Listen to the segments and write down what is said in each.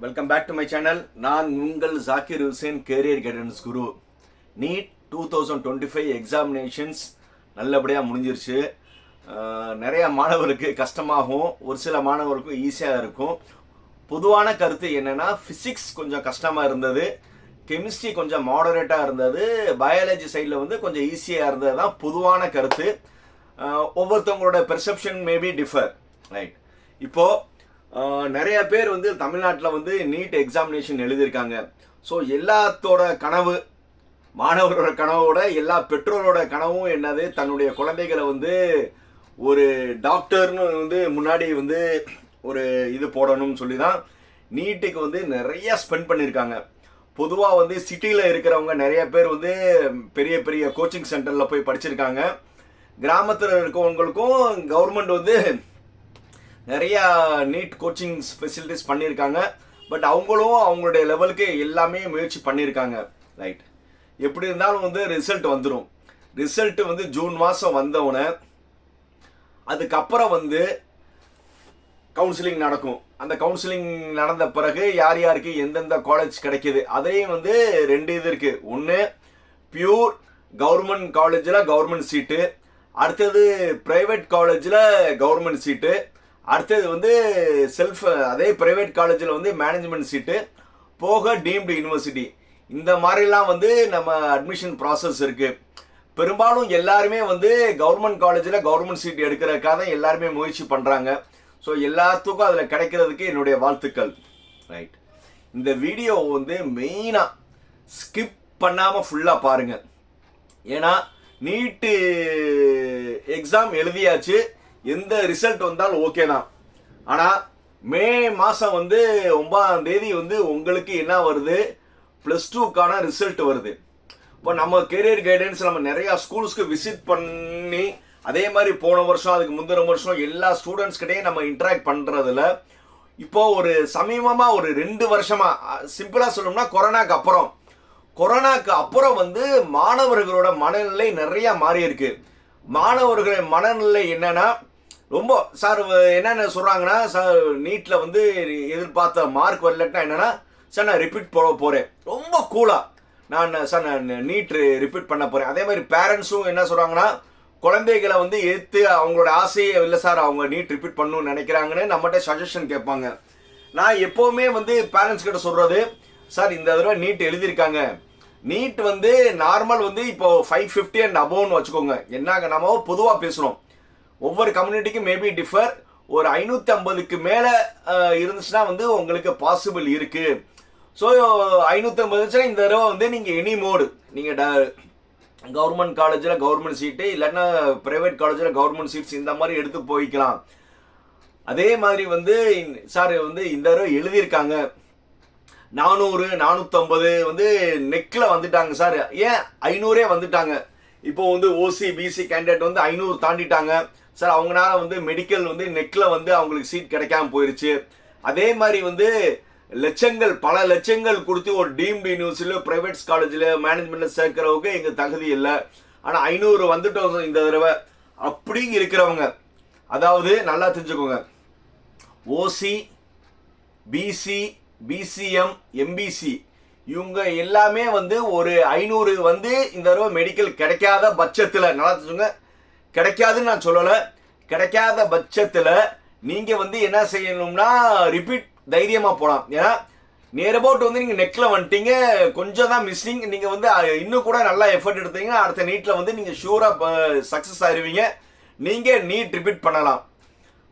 Welcome back to my channel நான் உங்கள் Zakir Hussain career guidance குரு NEET two thousand twenty five examinations நல்லபடியாக முடிஞ்சிருச்சு. நிறையா நிறைய மாணவருக்கு கஷ்டமாகும். ஒரு சில மாணவருக்கும் ஈஸியாக இருக்கும். பொதுவான கருத்து என்னென்னா ஃபிசிக்ஸ் கொஞ்சம் கஷ்டமாக இருந்தது. கெமிஸ்ட்ரி கொஞ்சம் மாடரேட்டாக இருந்தது. பயாலஜி சைடில் வந்து கொஞ்சம் ஈஸியாக இருந்தது. தான் பொதுவான கருத்து. ஒவ்வொருத்தவங்களோட பெர்செப்ஷன் மேபி டிஃபர் ரைட் இப்போது நிறைய பேர் வந்து தமிழ்நாட்டில் வந்து நீட் எக்ஸாமினேஷன் எழுதியிருக்காங்க. ஸோ எல்லாத்தோட கனவு மாணவரோட கனவோட எல்லா பெற்றோரோட கனவும் என்னது? தன்னுடைய குழந்தைகளை வந்து ஒரு டாக்டர்னு வந்து முன்னாடி வந்து ஒரு இது போடணும்னு சொல்லி தான் நீட்டுக்கு வந்து நிறைய ஸ்பெண்ட் பண்ணியிருக்காங்க. பொதுவாக வந்து சிட்டியில் இருக்கிறவங்க நிறைய பேர் வந்து பெரிய பெரிய கோச்சிங் சென்டரில் போய் படிச்சிருக்காங்க. கிராமத்தில் இருக்கவங்களுக்கும் கவர்மெண்ட் வந்து நிறையா நீட் கோச்சிங் ஃபெசிலிட்டிஸ் பண்ணியிருக்காங்க. பட் அவங்களும் அவங்களுடைய லெவலுக்கு எல்லாமே முயற்சி பண்ணியிருக்காங்க. ரைட் எப்படி இருந்தாலும் வந்து ரிசல்ட் வந்துடும் ரிசல்ட் வந்து ஜூன் மாதம் வந்தவுடனே அதுக்கப்புறம் வந்து கவுன்சிலிங் நடக்கும். அந்த கவுன்சிலிங் நடந்த பிறகு யார் யாருக்கு எந்தெந்த காலேஜ் கிடைக்கிது அதையும் வந்து ரெண்டு இது இருக்குது ஒன்று பியூர் கவர்மெண்ட் காலேஜில் கவர்மெண்ட் சீட்டு அடுத்தது பிரைவேட் காலேஜில் கவர்மெண்ட் சீட்டு அடுத்தது வந்து செல்ஃப் அதே ப்ரைவேட் காலேஜில் வந்து மேனேஜ்மெண்ட் சீட்டு போக டீம்டு யூனிவர்சிட்டி இந்த மாதிரிலாம் வந்து நம்ம அட்மிஷன் ப்ராசஸ் இருக்குது பெரும்பாலும் எல்லாருமே வந்து கவர்மெண்ட் காலேஜில் கவர்மெண்ட் சீட் எடுக்கிறதுக்காக தான் எல்லாருமே முயற்சி பண்ணுறாங்க ஸோ எல்லாத்துக்கும் அதில் கிடைக்கிறதுக்கு என்னுடைய வாழ்த்துக்கள். ரைட் இந்த வீடியோ வந்து மெயினாக ஸ்கிப் பண்ணாமல் ஃபுல்லாக பாருங்கள் ஏன்னா நீட்டு எக்ஸாம் எழுதியாச்சு. எந்த ரிசல்ட் வந்தாலும் ஓகே தான். ஆனால் மே மாதம் வந்து ஒன்பதாம் தேதி வந்து உங்களுக்கு என்ன வருது? ப்ளஸ் டூக்கான ரிசல்ட் வருது. இப்போ நம்ம கெரியர் கைடன்ஸ் நம்ம நிறையா ஸ்கூல்ஸ்க்கு விசிட் பண்ணி அதே மாதிரி போன வருஷம் அதுக்கு முந்தின வருஷம் எல்லா ஸ்டூடெண்ட்ஸ்கிட்டையும் நம்ம இன்ட்ராக்ட் பண்ணுறதுல இப்போ ஒரு சமீபமாக ஒரு ரெண்டு வருஷமாக சிம்பிளாக சொல்லணும்னா கொரோனாக்கு அப்புறம். கொரோனாக்கு அப்புறம் வந்து மாணவர்களோட மனநிலை நிறையா மாறி இருக்கு மனநிலை என்னன்னா ரொம்ப சார் என்னென்ன சொல்கிறாங்கன்னா சார் நீட்டில் வந்து எதிர்பார்த்த மார்க் வரலன்னா என்னென்னா சார் நான் ரிப்பீட் போட போகிறேன் ரொம்ப கூலாக நான் சார் நான் நீட் ரிப்பீட் பண்ண போகிறேன் அதே மாதிரி பேரண்ட்ஸும் என்ன சொல்கிறாங்கன்னா குழந்தைகளை வந்து ஏற்று அவங்களோட ஆசையை இல்லை சார் அவங்க நீட் ரிப்பீட் பண்ணணும்னு நினைக்கிறாங்கன்னு நம்மகிட்ட சஜஷன் கேட்பாங்க. நான் எப்போவுமே வந்து பேரண்ட்ஸ் கிட்ட சொல்கிறது சார் இந்த தடவை நீட் எழுதியிருக்காங்க. நீட் வந்து நார்மல் வந்து இப்போ ஃபைவ் ஃபிஃப்டி அண்ட் அபோவ்னு வச்சுக்கோங்க. என்னங்க நம்ம பொதுவாக பேசுகிறோம் ஒவ்வொரு கம்யூனிட்டிக்கும் மேபி டிஃபர் ஒரு ஐநூற்றி ஐம்பதுக்கு மேலே இருந்துச்சுன்னா வந்து உங்களுக்கு பாசிபிள் இருக்குது ஸோ ஐநூற்றி ஐம்பது இருந்துச்சுன்னா இந்த தடவை வந்து நீங்கள் எனி மோடு நீங்கள் கவர்மெண்ட் காலேஜில் கவர்மெண்ட் சீட்டு இல்லைன்னா ப்ரைவேட் காலேஜில் கவர்மெண்ட் சீட்ஸ் இந்த மாதிரி எடுத்து போய்க்கலாம். அதே மாதிரி வந்து சார் வந்து இந்த தடவை எழுதியிருக்காங்க. நானூறு நானூற்றம்பது வந்து நெக்கில் வந்துட்டாங்க சார் ஏன்? ஐநூறே வந்துட்டாங்க. இப்போ வந்து ஓசி பிசி கேண்டிடேட் வந்து ஐநூறு தாண்டிட்டாங்க. சார் அவங்களால வந்து மெடிக்கல் வந்து நெக்கில் வந்து அவங்களுக்கு சீட் கிடைக்காம போயிருச்சு. அதே மாதிரி வந்து லட்சங்கள் பல லட்சங்கள் கொடுத்து ஒரு டீம்டு யூனிவர்சிட்டியில் ப்ரைவேட் காலேஜில் மேனேஜ்மெண்ட்டில் சேர்க்கிறவங்க எங்கள் தகுதி இல்லை. ஆனால் ஐநூறு வந்துட்டோம் இந்த தடவை. அப்படி இருக்கிறவங்க. அதாவது நல்லா தெரிஞ்சுக்கோங்க. ஓசி பிசி பிசிஎம் எம்பிசி இவங்க எல்லாமே வந்து ஒரு ஐநூறு வந்து இந்த தடவை மெடிக்கல் கிடைக்காத பட்சத்தில் நல்லா தெரிஞ்சுங்க கிடைக்காதுன்னு நான் சொல்லலை. கிடைக்காத பட்சத்தில் நீங்கள் வந்து என்ன செய்யணும்னா ரிப்பீட் தைரியமாக போகலாம் ஏன்னா நியர் அபவுட் வந்து நீங்கள் நெக்கில் வந்துட்டீங்க கொஞ்சம் தான் மிஸ்ஸிங் நீங்கள் வந்து இன்னும் கூட நல்லா எஃபர்ட் எடுத்தீங்கன்னா அடுத்த நீட்டில் வந்து நீங்கள் ஷூராக சக்ஸஸ் ஆயிடுவீங்க நீங்கள் நீட் ரிப்பீட் பண்ணலாம்.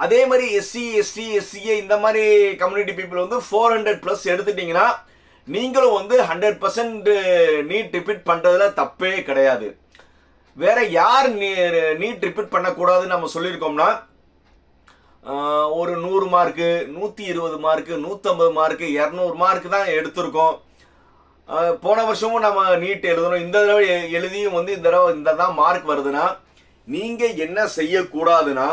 அதே மாதிரி எஸ்சி எஸ்டி எஸ்சிஏ இந்த மாதிரி கம்யூனிட்டி பீப்புள் வந்து ஃபோர் ஹண்ட்ரட் ப்ளஸ் எடுத்துட்டீங்கன்னா நீங்களும் வந்து ஹண்ட்ரட் பர்சன்ட் நீட் ரிப்பீட் பண்ணுறதுல தப்பே கிடையாது. வேற யார் நீட் ரிப்பீட் பண்ணக்கூடாதுன்னு நம்ம சொல்லியிருக்கோம்னா ஒரு நூறு மார்க்கு நூற்றி இருபது மார்க்கு நூற்றம்பது மார்க்கு இரநூறு மார்க்கு தான் எடுத்திருக்கோம். போன வருஷமும் நம்ம நீட் எழுதணும். இந்த தடவை எழுதியும் வந்து இந்த தடவை இந்த தான் மார்க் வருதுன்னா நீங்கள் என்ன செய்யக்கூடாதுன்னா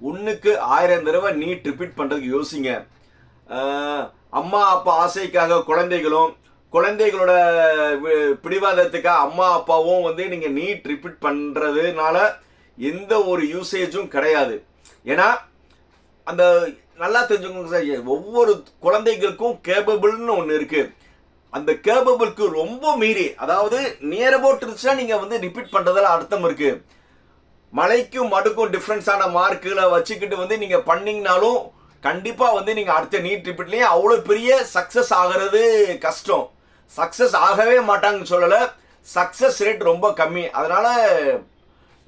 ஒன்றுக்கு ஆயிரம் தடவை நீட் ரிப்பீட் பண்ணுறதுக்கு யோசிங்க. அம்மா அப்பா ஆசைக்காக குழந்தைகளும் குழந்தைகளோட வி- பிடிவாதத்துக்காக அம்மா அப்பாவும் வந்து நீங்கள் நீட் ரிப்பீட் பண்ணுறதுனால எந்த ஒரு யூசேஜும் கிடையாது. ஏன்னா அந்த நல்லா தெரிஞ்சுக்கோங்க சார் ஒவ்வொரு குழந்தைகளுக்கும் கேபபிள்னு ஒன்று இருக்கு. அந்த கேபபிளுக்கு ரொம்ப மீறி அதாவது நியர் அபவுட் இருந்துச்சுன்னா நீங்க வந்து ரிப்பீட் பண்றதுல அர்த்தம் இருக்கு. மலைக்கும் மடுக்கும் டிஃப்ரென்ஸான மார்க்குகளை வச்சுக்கிட்டு வந்து நீங்க பண்ணீங்கனாலும் கண்டிப்பா வந்து நீங்க அடுத்த நீட் ரிப்பீட்லேயும் அவ்வளோ பெரிய சக்சஸ் ஆகிறது கஷ்டம். சக்ஸஸ் ஆகவே மாட்டாங்கன்னு சொல்லலை. சக்ஸஸ் ரேட் ரொம்ப கம்மி. அதனால்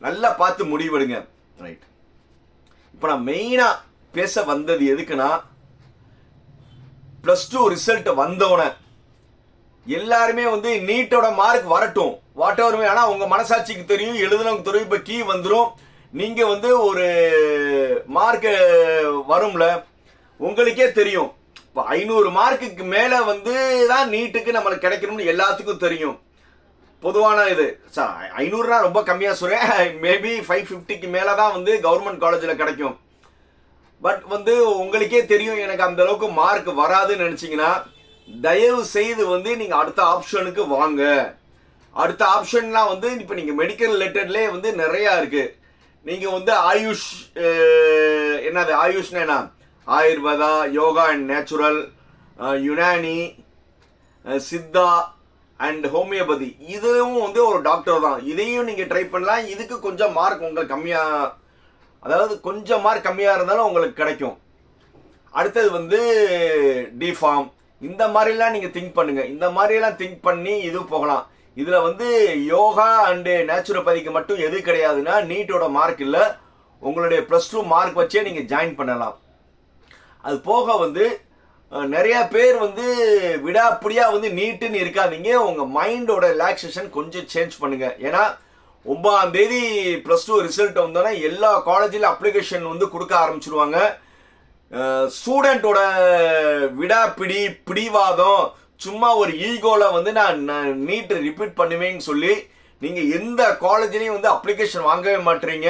நல்லா பார்த்து முடிவெடுங்க. ரைட் இப்போ நான் மெயினாக பேச வந்தது எதுக்குன்னா ப்ளஸ் டூ ரிசல்ட் வந்தோடனே எல்லாருமே வந்து நீட்டோட மார்க் வரட்டும். வாட் எவர் ஆனால் உங்கள் மனசாட்சிக்கு தெரியும் எழுதுனவங்க தெரியும் இப்போ கீ வந்துடும் நீங்கள் வந்து ஒரு மார்க்கு வரும்ல உங்களுக்கே தெரியும். இப்போ ஐநூறு மார்க்குக்கு மேலே வந்து தான் நீட்டுக்கு நம்மளுக்கு கிடைக்கணும்னு எல்லாத்துக்கும் தெரியும். பொதுவான இது. சார் ஐநூறுனா ரொம்ப கம்மியாக சொல்கிறேன் மேபி ஃபைவ் ஃபிஃப்டிக்கு மேலே தான் வந்து கவர்மெண்ட் காலேஜில் கிடைக்கும். பட் வந்து உங்களுக்கே தெரியும் எனக்கு அந்த அளவுக்கு மார்க் வராதுன்னு நினச்சிங்கன்னா தயவு செய்து வந்து நீங்கள் அடுத்த ஆப்ஷனுக்கு வாங்க. அடுத்த ஆப்ஷன்லாம் வந்து இப்போ நீங்கள் மெடிக்கல் ரிலேட்டட்லேயே வந்து நிறையா இருக்குது நீங்கள் வந்து ஆயுஷ் என்னது ஆயுஷ்னா என்ன? Ayurveda yoga and natural uh, Unani uh, Siddha and homoeopathy. இதுவும் வந்து ஒரு டாக்டர் தான். இதையும் நீங்கள் ட்ரை பண்ணலாம். இதுக்கு கொஞ்சம் மார்க் உங்களுக்கு கம்மியாக அதாவது கொஞ்சம் மார்க் கம்மியாக இருந்தாலும் உங்களுக்கு கிடைக்கும். அடுத்தது வந்து டிஃபார்ம் இந்த மாதிரிலாம் நீங்கள் திங்க் பண்ணுங்கள் இந்த மாதிரிலாம் திங்க் பண்ணி இது போகலாம். இதில் வந்து யோகா அண்டு நேச்சுரோபதிக்கு மட்டும் எது கிடையாதுன்னா நீட்டோட மார்க் இல்லை. உங்களுடைய ப்ளஸ் டூ மார்க் வச்சே நீங்கள் ஜாயின் பண்ணலாம். அது போக வந்து நிறையா நிறைய பேர் வந்து விடாப்பிடியாக வந்து நீட்டுன்னு இருக்காதீங்க. உங்கள் மைண்டோட ரிலாக்ஸேஷன் கொஞ்சம் சேஞ்ச் பண்ணுங்கள் ஏன்னா ஒன்பதாம் தேதி ப்ளஸ் டூ ரிசல்ட் வந்தோன்னா எல்லா காலேஜில் அப்ளிகேஷன் வந்து கொடுக்க ஆரம்பிச்சிருவாங்க. ஸ்டூடெண்ட்டோட விடாப்பிடி பிடிவாதம் சும்மா ஒரு ஈகோவில் வந்து நான் நீட் ரிப்பீட் பண்ணுவேன்னு சொல்லி நீங்கள் எந்த காலேஜ்லேயும் வந்து அப்ளிகேஷன் வாங்கவே மாட்டீங்க.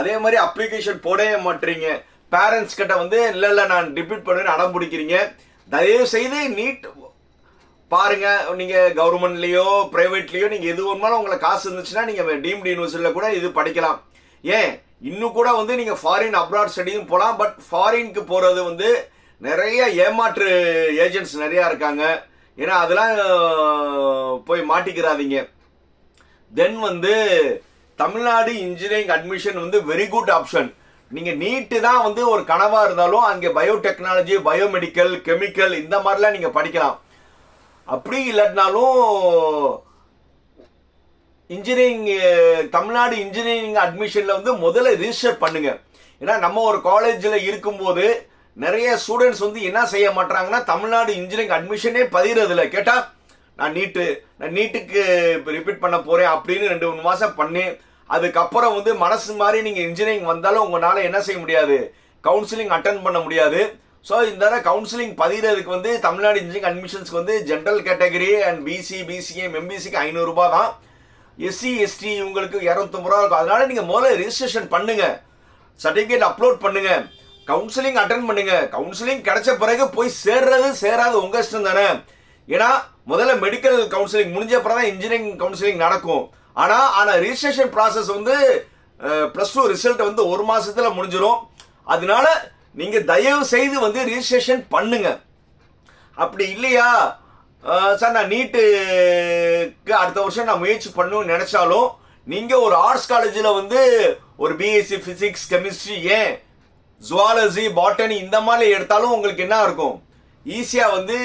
அதே மாதிரி அப்ளிகேஷன் போடவே மாட்டீங்க. பேரண்ட்ஸ் கிட்ட வந்து இல்லை இல்லை நான் ரிப்பீட் பண்ணுவேன்னு அடம் பிடிக்கிறீங்க. தயவு செய்து நீட் பாருங்க. நீங்க கவர்மெண்ட்லயோ பிரைவேட்லயோ நீங்க எது வேணுமாலும் உங்களுக்கு காசு இருந்துச்சுன்னா நீங்க டீம்டு யூனிவர்சிட்டியில கூட இது படிக்கலாம். ஏன்? இன்னும் கூட வந்து நீங்க ஃபாரின் அப்ராட் ஸ்டடியும் போகலாம் பட் ஃபாரினுக்கு போறது வந்து நிறைய ஏமாற்று ஏஜென்ட்ஸ் நிறைய இருக்காங்க. ஏன்னா அதெல்லாம் போய் மாட்டிக்கிறாதீங்க. தென் வந்து தமிழ்நாடு இன்ஜினியரிங் அட்மிஷன் வந்து வெரி குட் ஆப்ஷன் நீங்க நீட்டு தான் வந்து ஒரு கனவா இருந்தாலும் அங்கே பயோடெக்னாலஜி பயோமெடிக்கல் கெமிக்கல் இந்த மாதிரிலாம் நீங்க படிக்கலாம். அப்படி இல்லாட்டினாலும் இன்ஜினியரிங் தமிழ்நாடு இன்ஜினியரிங் அட்மிஷன்ல வந்து முதல்ல ரிஜிஸ்டர் பண்ணுங்க. ஏன்னா நம்ம ஒரு காலேஜில் இருக்கும்போது நிறைய ஸ்டூடெண்ட்ஸ் வந்து என்ன செய்ய மாட்டாங்கன்னா தமிழ்நாடு இன்ஜினியரிங் அட்மிஷனே பதிகிறதில்ல கேட்டா நான் நீட்டு நான் நீட்டுக்கு ரிப்பீட் பண்ண போறேன் அப்படின்னு ரெண்டு மூணு மாசம் பண்ணி அதுக்கப்புறம் வந்து மனசு மாதிரி நீங்கள் இன்ஜினியரிங் வந்தாலும் உங்களால் என்ன செய்ய முடியாது? கவுன்சிலிங் அட்டன் பண்ண முடியாது. ஸோ இந்த கவுன்சிலிங் பதிகிறதுக்கு வந்து தமிழ்நாடு இன்ஜினியரிங் அட்மிஷன்ஸ்க்கு வந்து general category and BC BCM எம்பிசிக்கு ஐநூறுரூபா தான். எஸ்சி எஸ்டி உங்களுக்கு இரநூத்தம்பது ரூபா இருக்கும். அதனால நீங்கள் முதல்ல ரிஜிஸ்ட்ரேஷன் பண்ணுங்க. சர்டிஃபிகேட் அப்லோட் பண்ணுங்க. கவுன்சிலிங் அட்டன் பண்ணுங்க. கவுன்சிலிங் கிடைச்ச பிறகு போய் சேர்றது சேராது உங்க இஷ்டம் தானே? ஏன்னா முதல்ல மெடிக்கல் கவுன்சிலிங் முடிஞ்ச அப்புறம் தான் இன்ஜினியரிங் கவுன்சிலிங் நடக்கும். ஆனா ஆனா ரிஜிஸ்ட்ரேஷன் ப்ராசஸ் வந்து ப்ளஸ் டூ ரிசல்ட் வந்து ஒரு மாசத்துல முடிஞ்சிடும் அதனால நீங்க தயவு செய்து வந்து ரிஜிஸ்ட்ரேஷன் பண்ணுங்க. அப்படி இல்லையா? சார் நான் நீட்டுக்கு அடுத்த வருஷம் நான் முயற்சி பண்ணணும்னு நினைச்சாலும் நீங்க ஒரு ஆர்ட்ஸ் காலேஜில் வந்து ஒரு பிஎஸ்சி பிசிக்ஸ் கெமிஸ்ட்ரி ஏன் ஜுவாலஜி பாட்டனி இந்த மாதிரி எடுத்தாலும் உங்களுக்கு என்ன இருக்கும்? ஈஸியாக வந்து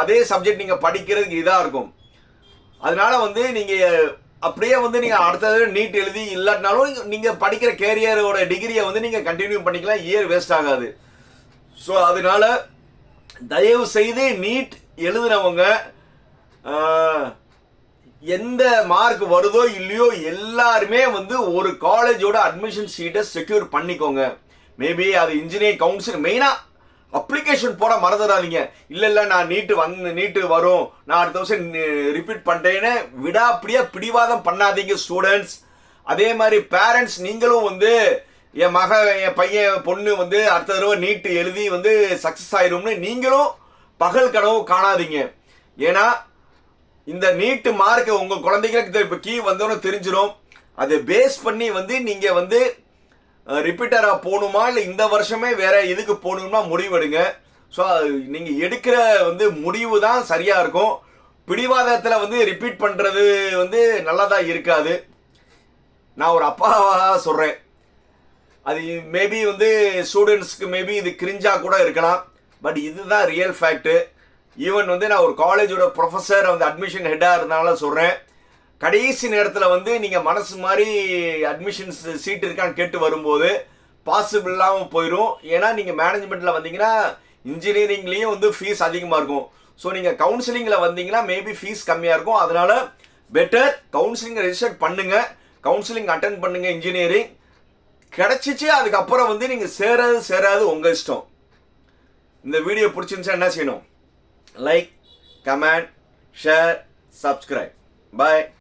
அதே சப்ஜெக்ட் நீங்கள் படிக்கிறதுக்கு இதாக இருக்கும். அதனால வந்து நீங்கள் அப்படியே வந்து நீங்க அடுத்தது நீட் எழுதி இல்லாட்டினாலும் நீங்க படிக்கிற கேரியரோட டிகிரியை வந்து நீங்க கண்டினியூ பண்ணிக்கலாம். இயர் வேஸ்ட் ஆகாது. ஸோ அதனால தயவு செய்து நீட் எழுதுனவங்க எந்த மார்க் வருதோ இல்லையோ எல்லாருமே வந்து ஒரு காலேஜோட அட்மிஷன் சீட்டை செக்யூர் பண்ணிக்கோங்க. மேபி அது இன்ஜினியரிங் கவுன்சில் மெயினாக அப்ளிகேஷன் போட மறந்துடாதீங்க இல்லை இல்லை நான் நீட்டு வந்து நீட்டு வரும். நான் அடுத்த வருஷம் ரிப்பீட் பண்ணுறேன்னு விடாப்பிடியா பிடிவாதம் பண்ணாதீங்க ஸ்டூடெண்ட்ஸ் அதே மாதிரி பேரண்ட்ஸ் நீங்களும் வந்து என் மக என் பையன் பொண்ணு வந்து அடுத்த தடவை நீட்டு எழுதி வந்து சக்ஸஸ் ஆயிரும்னு நீங்களும் பகல் கனவு காணாதீங்க. ஏன்னா இந்த நீட்டு மார்க்கை உங்கள் குழந்தைங்களுக்கு இப்போ கீ வந்தோன்னு தெரிஞ்சிடும் அதை பேஸ் பண்ணி வந்து நீங்கள் வந்து ரிப்பீட்டராக போகணுமா? இல்லை இந்த வருஷமே வேற எதுக்கு போகணும்னா முடிவெடுங்க. ஸோ நீங்கள் எடுக்கிற வந்து முடிவு தான் சரியாக இருக்கும். பிடிவாதத்தில் வந்து ரிப்பீட் பண்ணுறது வந்து நல்லதா இருக்காது. நான் ஒரு அப்பாவாக சொல்கிறேன் அது மேபி வந்து ஸ்டூடெண்ட்ஸ்க்கு மேபி இது கிரிஞ்சாக கூட இருக்கலாம். பட் இதுதான் ரியல் ஃபேக்ட்டு ஈவன் வந்து நான் ஒரு காலேஜோட ப்ரொஃபஸர் வந்து அட்மிஷன் ஹெட்டாக இருந்தாலும் சொல்கிறேன் கடைசி நேரத்தில் வந்து நீங்கள் மனசு மாதிரி அட்மிஷன்ஸ் சீட் இருக்கான்னு கேட்டு வரும்போது பாசிபிள் இல்லாமல் போயிடும் ஏன்னா நீங்கள் மேனேஜ்மெண்ட்டில் வந்தீங்கன்னா இன்ஜினியரிங்லேயும் வந்து ஃபீஸ் அதிகமாக இருக்கும். ஸோ நீங்கள் கவுன்சிலிங்கில் வந்தீங்கன்னா மேபி ஃபீஸ் கம்மியாக இருக்கும். அதனால் பெட்டர் கவுன்சிலிங் ரெஜிஸ்டர் பண்ணுங்கள் கவுன்சிலிங் அட்டன் பண்ணுங்கள் இன்ஜினியரிங் கிடச்சிச்சு அதுக்கப்புறம் வந்து நீங்கள் சேராது சேராது உங்கள் இஷ்டம். இந்த வீடியோ பிடிச்சிருந்துச்சா என்ன செய்யணும்? Like comment share subscribe bye